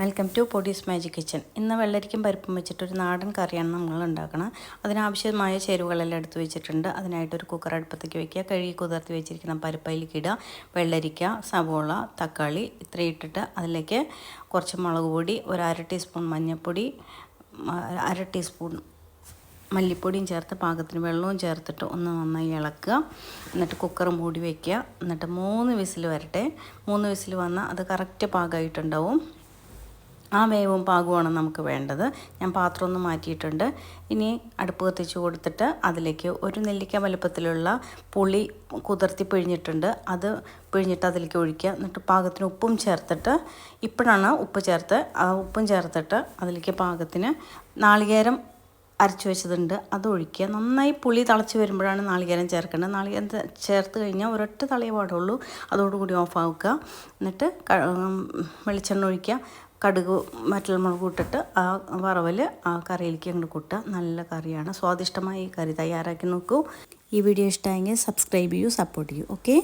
Welcome to പൊടീസ് magic kitchen ഇന്ന് വെള്ളരിക്കും പരിപ്പും വെച്ചിട്ടൊരു നാടൻ കറിയാണ് നമ്മൾ ഉണ്ടാക്കണം അതിനാവശ്യമായ ചേരുവകളെല്ലാം എടുത്ത് വെച്ചിട്ടുണ്ട്. അതിനായിട്ടൊരു കുക്കർ അടുപ്പത്തേക്ക് വയ്ക്കുക കഴുകി കുതിർത്തി വെച്ചിരിക്കുന്ന പരിപ്പയിലേക്ക് ഇടുക. വെള്ളരിക്ക സവോള തക്കാളി ഇത്രയും ഇട്ടിട്ട് അതിലേക്ക് കുറച്ച് മുളക് പൊടി ഒരു അര ടീസ്പൂൺ മഞ്ഞൾപ്പൊടി അര ടീസ്പൂൺ മല്ലിപ്പൊടിയും ചേർത്ത് പാകത്തിന് വെള്ളവും ചേർത്തിട്ട് ഒന്ന് നന്നായി ഇളക്കുക. എന്നിട്ട് കുക്കർ മൂടി വയ്ക്കുക എന്നിട്ട് മൂന്ന് വിസിൽ വരട്ടെ. മൂന്ന് വിസിൽ വന്നാൽ അത് കറക്റ്റ് പാകമായിട്ടുണ്ടാവും. ആ വേവും പാകവുമാണ് നമുക്ക് വേണ്ടത്. ഞാൻ പാത്രം ഒന്ന് മാറ്റിയിട്ടുണ്ട്. ഇനി അടുപ്പ് കത്തിച്ച് കൊടുത്തിട്ട് അതിലേക്ക് ഒരു നെല്ലിക്ക വലുപ്പത്തിലുള്ള പുളി കുതിർത്തി പിഴിഞ്ഞിട്ടുണ്ട്. അത് പിഴിഞ്ഞിട്ട് അതിലേക്ക് ഒഴിക്കുക. എന്നിട്ട് പാകത്തിന് ഉപ്പും ചേർത്തിട്ട് ഇപ്പോഴാണ് ഉപ്പ് ചേർത്ത് ആ ഉപ്പും ചേർത്തിട്ട് അതിലേക്ക് പാകത്തിന് നാളികേരം അരച്ച് വെച്ചതുണ്ട്. അത് ഒഴിക്കുക. നന്നായി പുളി തിളച്ച് വരുമ്പോഴാണ് നാളികേരം ചേർക്കേണ്ടത്. നാളികേരം ചേർത്ത് കഴിഞ്ഞാൽ ഒരൊറ്റ തളിയേ പാടുള്ളൂ. അതോടുകൂടി ഓഫ് ആക്കുക എന്നിട്ട് വെളിച്ചെണ്ണ ഒഴിക്കുക. കടുക് മറ്റുമുളക് ഇട്ടിട്ട് ആ വറവൽ ആ കറിയിലേക്ക് അങ്ങോട്ട് കൂട്ടുക. നല്ല കറിയാണ്. സ്വാദിഷ്ടമായി ഈ കറി. തയ്യാറാക്കി നോക്കൂ. ഈ വീഡിയോ ഇഷ്ടമായെങ്കിൽ സബ്സ്ക്രൈബ് ചെയ്യൂ സപ്പോർട്ട് ചെയ്യൂ. ഓക്കെ